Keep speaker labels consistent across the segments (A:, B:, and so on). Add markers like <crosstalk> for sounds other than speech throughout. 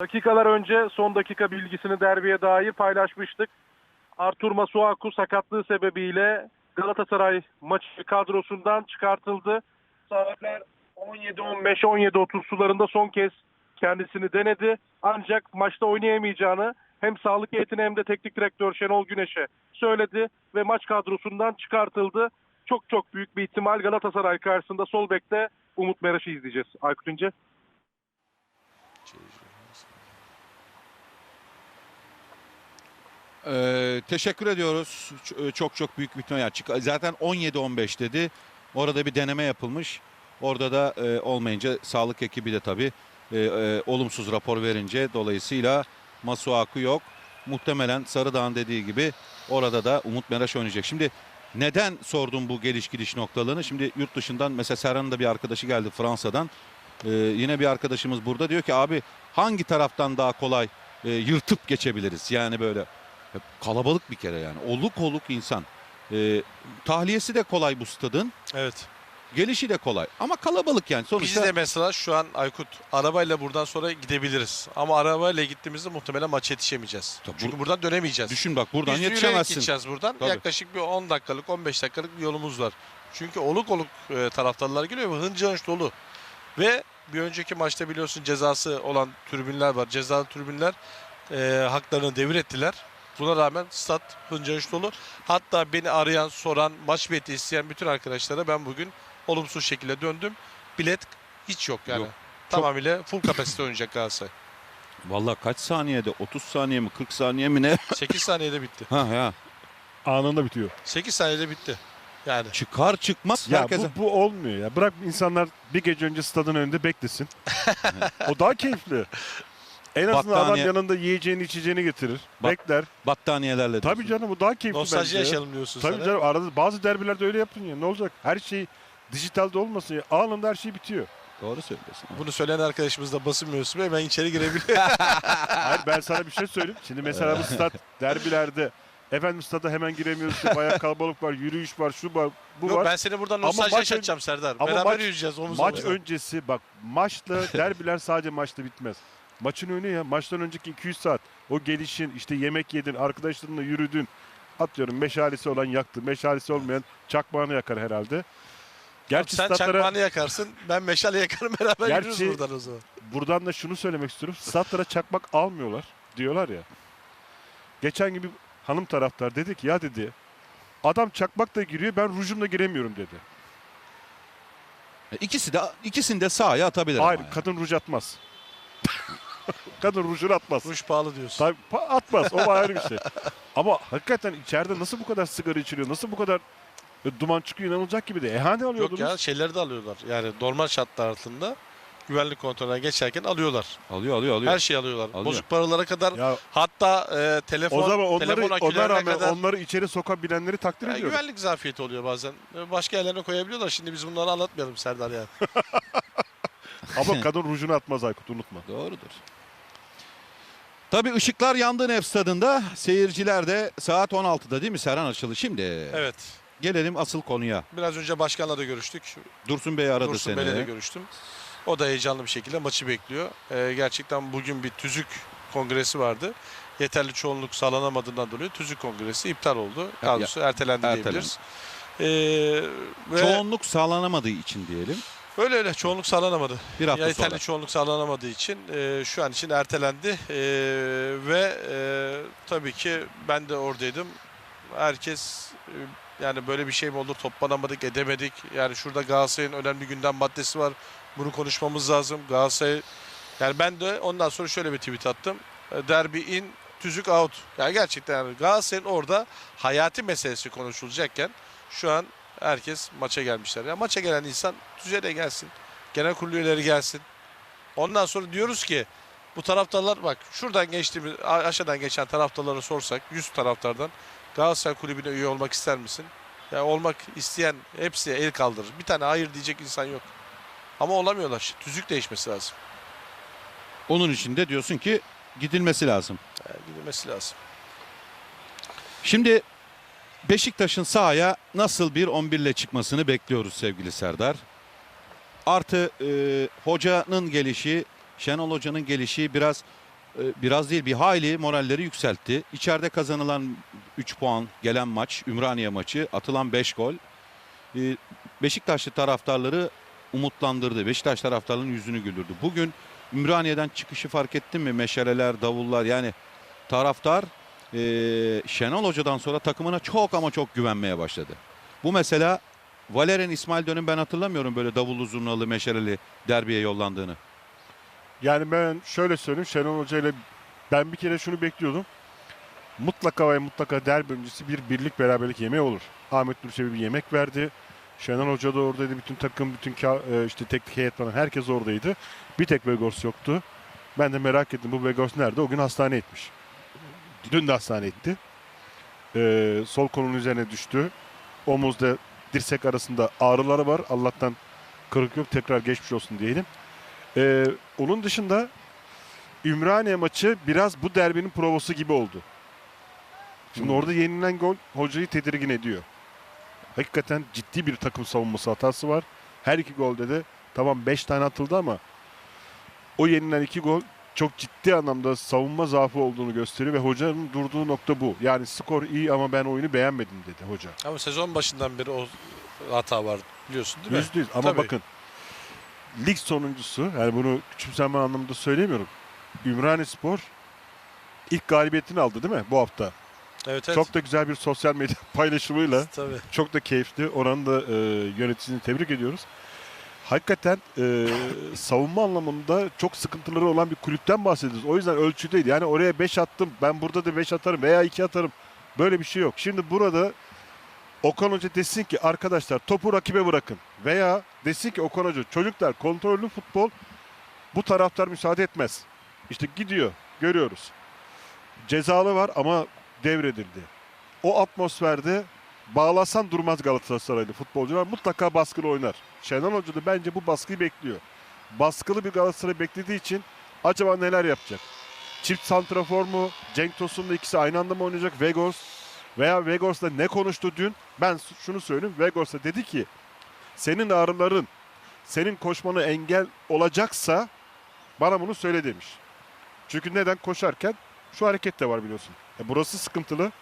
A: Dakikalar önce son dakika bilgisini derbiye dair paylaşmıştık. Artur Masuaku sakatlığı sebebiyle Galatasaray maçı kadrosundan çıkartıldı. Saatler 17.15 17.30 sularında son kez kendisini denedi. Ancak maçta oynayamayacağını hem sağlık heyetine hem de teknik direktör Şenol Güneş'e söyledi ve maç kadrosundan çıkartıldı. Çok çok büyük bir ihtimal Galatasaray karşısında sol bekte Umut Meraş'ı izleyeceğiz. Aykut İnce.
B: Ee, teşekkür ediyoruz. E, Çok çok büyük bir. Yani çık- Zaten 17-15 dedi. Orada bir deneme yapılmış. Orada da e, olmayınca sağlık ekibi de tabii e, e, olumsuz rapor verince dolayısıyla Masuaku yok. Muhtemelen Sarıdağ'ın dediği gibi orada da Umut Meraş oynayacak. Şimdi neden sordum bu geliş gidiş noktalarını? Şimdi yurt dışından mesela Serhan'ın da bir arkadaşı geldi Fransa'dan. Ee, yine bir arkadaşımız burada diyor ki abi hangi taraftan daha kolay e, yırtıp geçebiliriz? Yani böyle kalabalık bir kere yani. Oluk oluk insan. Ee, tahliyesi de kolay bu stadın.
C: Evet.
B: Gelişi de kolay. Ama kalabalık yani.
C: Biz
B: Sonuçta
C: de mesela şu an Aykut arabayla buradan sonra gidebiliriz. Ama arabayla gittiğimizde muhtemelen maça yetişemeyeceğiz.
B: Tabii
C: Çünkü
B: bur-
C: buradan dönemeyeceğiz.
B: düşün bak buradan
C: Biz yürüyerek
B: yetişemezsin.
C: gideceğiz buradan.
B: Tabii.
C: Yaklaşık bir 10 dakikalık 15 dakikalık bir yolumuz var. Çünkü oluk oluk e, taraftarlar geliyor ve hınca hınç dolu. Ve bir önceki maçta biliyorsun cezası olan tribünler var. Cezalı tribünler e, haklarını devir ettiler. Buna rağmen stat hınca dolu. Hatta beni arayan, soran, maç bileti isteyen bütün arkadaşlara ben bugün olumsuz şekilde döndüm. Bilet hiç yok yani.
B: Yok.
C: Tamamıyla full kapasite oynayacak Galatasaray.
B: Vallahi kaç saniyede? 30 saniye mi 40 saniye mi ne? <laughs>
C: 8 saniyede bitti.
B: ha ya.
D: Anında bitiyor.
C: 8 saniyede bitti. Yani
B: Çıkar çıkmaz
D: Ya
B: herkese.
D: bu, bu olmuyor ya. Bırak insanlar bir gece önce stadın önünde beklesin. <laughs> o daha keyifli. En azından
B: Battaniye-
D: adam yanında yiyeceğini içeceğini getirir.
B: Bak-
D: bekler.
B: Battaniyelerle.
D: Tabii
B: diyorsun.
D: canım bu daha keyifli
C: nostalji
D: bence.
C: yaşayalım diyorsun
D: Tabii
C: sen.
D: canım arada bazı derbilerde öyle yapın ya. Ne olacak? Her şey dijitalde olmasın ya. Anında her şey bitiyor.
B: Doğru söylüyorsun.
C: Bunu söyleyen arkadaşımız da basın mensubu hemen içeri girebiliyor. <laughs>
D: Hayır ben sana bir şey söyleyeyim. Şimdi mesela bu stat derbilerde efendim stada hemen giremiyoruz. İşte bayağı kalabalık var, yürüyüş var, şu var, bu
C: Yok
D: var.
C: ben seni buradan
D: Ama
C: nostalji
D: maç
C: yaşatacağım Serdar.
D: ama
C: Beraber
D: maç-
C: yürüyeceğiz omuz
D: Maç
C: omuza.
D: öncesi bak maçla derbiler sadece maçta bitmez. Maçın önü ya maçtan önceki 200 saat o gelişin işte yemek yedin arkadaşlarınla yürüdün atıyorum meşalesi olan yaktı meşalesi olmayan çakmağını yakar herhalde. Gerçi
C: Sen
D: statlara
C: çakmağını yakarsın ben meşale yakarım <laughs> beraber
D: Gerçi-
C: yürürüz buradan o zaman.
D: buradan da şunu söylemek istiyorum statlara çakmak almıyorlar diyorlar ya. Geçen gibi hanım taraftar dedi ki ya dedi adam çakmakla giriyor ben rujumla giremiyorum dedi.
B: İkisi de ikisini de sahaya atabilir.
D: Hayır
B: ama yani.
D: kadın ruj atmaz. <laughs> <laughs> kadın rujunu atmaz.
C: Ruş pahalı diyorsun.
D: Tabii pa- atmaz. O ayrı bir şey. <laughs> Ama hakikaten içeride nasıl bu kadar sigara içiliyor? Nasıl bu kadar duman çıkıyor inanılacak gibi de. E hani
C: Yok
D: alıyordunuz?
C: ya şeyleri de alıyorlar. Yani normal şartlar altında güvenlik kontrolüne geçerken alıyorlar.
B: Alıyor alıyor alıyor.
C: Her şeyi alıyorlar.
B: Alıyor.
C: Bozuk paralara kadar
D: Ya
C: hatta e, telefon,
D: o zaman onları
C: telefon
D: ona
C: akülerine
D: rağmen
C: kadar
D: onları içeri sokabilenleri takdir
C: Ya
D: ediyorum.
C: güvenlik zafiyeti oluyor bazen. E, Başka yerlerine koyabiliyorlar. Şimdi biz bunları anlatmayalım Serdar yani. <laughs>
D: Ama kadın rujunu atmaz Aykut unutma.
B: Doğrudur. Tabii ışıklar yandı Nef stadında. Seyirciler de saat 16'da değil mi Serhan açıldı. Şimdi
C: Evet.
B: gelelim asıl konuya.
C: Biraz önce başkanla da görüştük.
B: Dursun Bey aradı
C: Dursun
B: seni.
C: Bey'le de görüştüm. O da heyecanlı bir şekilde maçı bekliyor. Ee, gerçekten bugün bir tüzük kongresi vardı. Yeterli çoğunluk sağlanamadığından dolayı tüzük kongresi iptal oldu. Daha doğrusu ertelendi,
B: ertelendi.
C: diyebiliriz. Ee, ve
B: Çoğunluk sağlanamadığı için diyelim.
C: Öyle öyle çoğunluk sağlanamadı.
B: Bir hafta
C: yeterli
B: sonra.
C: çoğunluk sağlanamadığı için e, şu an için ertelendi. E, ve e, tabii ki ben de oradaydım. Herkes e, yani böyle bir şey mi olur toplanamadık edemedik. Yani şurada Galatasaray'ın önemli gündem maddesi var. Bunu konuşmamız lazım. Galatasaray yani ben de ondan sonra şöyle bir tweet attım. E, Derbi in tüzük out. Yani gerçekten yani Galatasaray'ın orada hayati meselesi konuşulacakken şu an herkes maça gelmişler. Ya maça gelen insan tüzüğe de gelsin. Genel kurulu üyeleri gelsin. Ondan sonra diyoruz ki bu taraftarlar bak şuradan geçtiğimiz aşağıdan geçen taraftarlara sorsak 100 taraftardan Galatasaray kulübüne üye olmak ister misin? Ya olmak isteyen hepsi el kaldırır. Bir tane hayır diyecek insan yok. Ama olamıyorlar. Tüzük değişmesi lazım.
B: Onun için de diyorsun ki gidilmesi lazım.
C: Yani gidilmesi lazım.
B: Şimdi Beşiktaş'ın sahaya nasıl bir 11 ile çıkmasını bekliyoruz sevgili Serdar. Artı e, hocanın gelişi, Şenol Hoca'nın gelişi biraz e, biraz değil bir hayli moralleri yükseltti. İçeride kazanılan 3 puan gelen maç Ümraniye maçı atılan 5 gol e, Beşiktaşlı taraftarları umutlandırdı. Beşiktaş taraftarlarının yüzünü güldürdü. Bugün Ümraniye'den çıkışı fark ettin mi? Meşaleler, davullar yani taraftar e, Şenol Hoca'dan sonra takımına çok ama çok güvenmeye başladı. Bu mesela Valerian İsmail dönüm ben hatırlamıyorum böyle davullu zurnalı meşaleli derbiye yollandığını.
D: Yani ben şöyle söyleyeyim Şenol Hoca ile ben bir kere şunu bekliyordum. Mutlaka ve mutlaka derbi öncesi bir birlik beraberlik yemeği olur. Ahmet Nur Çebi bir yemek verdi. Şenol Hoca da oradaydı. Bütün takım, bütün e, işte teknik heyet falan herkes oradaydı. Bir tek Vegors yoktu. Ben de merak ettim bu Vegors nerede? O gün hastane etmiş. Dün de hastane etti. Ee, sol kolunun üzerine düştü. Omuzda dirsek arasında ağrıları var. Allah'tan kırık yok. Tekrar geçmiş olsun diyelim. Ee, onun dışında Ümraniye maçı biraz bu derbinin provası gibi oldu. Şimdi
B: Hmm.
D: orada yenilen gol hocayı tedirgin ediyor. Hakikaten ciddi bir takım savunması hatası var. Her iki golde de tamam 5 tane atıldı ama o yenilen iki gol çok ciddi anlamda savunma zaafı olduğunu gösteriyor ve hocanın durduğu nokta bu. Yani skor iyi ama ben oyunu beğenmedim dedi hoca.
C: Ama sezon başından beri o hata var biliyorsun değil mi?
D: Yüzde yüz. Ama
C: Tabii.
D: bakın lig sonuncusu yani bunu küçümseme anlamında söylemiyorum. Ümraniye Spor ilk galibiyetini aldı değil mi bu hafta?
C: Evet evet.
D: Çok da güzel bir sosyal medya <laughs> paylaşımıyla
C: Tabii.
D: çok da keyifli. Oranın da e, yöneticisini tebrik ediyoruz. Hakikaten e, savunma anlamında çok sıkıntıları olan bir kulüpten bahsediyoruz. O yüzden ölçü değil. Yani oraya 5 attım. Ben burada da 5 atarım veya 2 atarım. Böyle bir şey yok. Şimdi burada Okan Hoca desin ki arkadaşlar topu rakibe bırakın. Veya desin ki Okan Hoca çocuklar kontrollü futbol bu taraftar müsaade etmez. İşte gidiyor. Görüyoruz. Cezalı var ama devredildi. O atmosferde bağlasan durmaz Galatasaraylı futbolcular. Mutlaka baskılı oynar. Şenol Hoca da bence bu baskıyı bekliyor. Baskılı bir Galatasaray beklediği için acaba neler yapacak? Çift santrafor mu? Cenk Tosun'la ikisi aynı anda mı oynayacak? Vegors veya Vegors'la ne konuştu dün? Ben şunu söyleyeyim. Vegors'a dedi ki senin ağrıların senin koşmanı engel olacaksa bana bunu söyle demiş. Çünkü neden koşarken şu hareket de var biliyorsun. E burası sıkıntılı.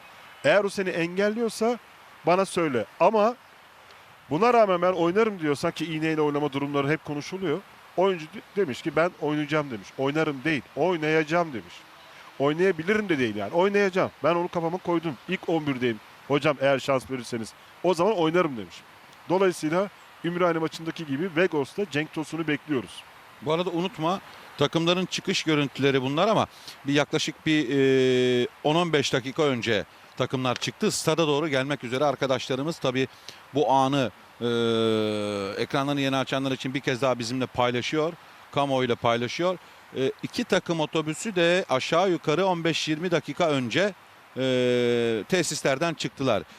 D: Eğer o seni engelliyorsa bana söyle. Ama buna rağmen ben oynarım diyorsan ki iğneyle oynama durumları hep konuşuluyor. Oyuncu de- demiş ki ben oynayacağım demiş. Oynarım değil, oynayacağım demiş. Oynayabilirim de değil yani. Oynayacağım. Ben onu kafama koydum. İlk 11'deyim. Hocam eğer şans verirseniz. O zaman oynarım demiş. Dolayısıyla Ümraniye maçındaki gibi Vegors'ta Cenk Tosun'u bekliyoruz.
B: Bu arada unutma takımların çıkış görüntüleri bunlar ama bir yaklaşık bir e, 10-15 dakika önce takımlar çıktı. Stada doğru gelmek üzere arkadaşlarımız tabii bu anı e, ekranlarını yeni açanlar için bir kez daha bizimle paylaşıyor. Kamuoyuyla paylaşıyor. E, iki takım otobüsü de aşağı yukarı 15-20 dakika önce e, tesislerden çıktılar.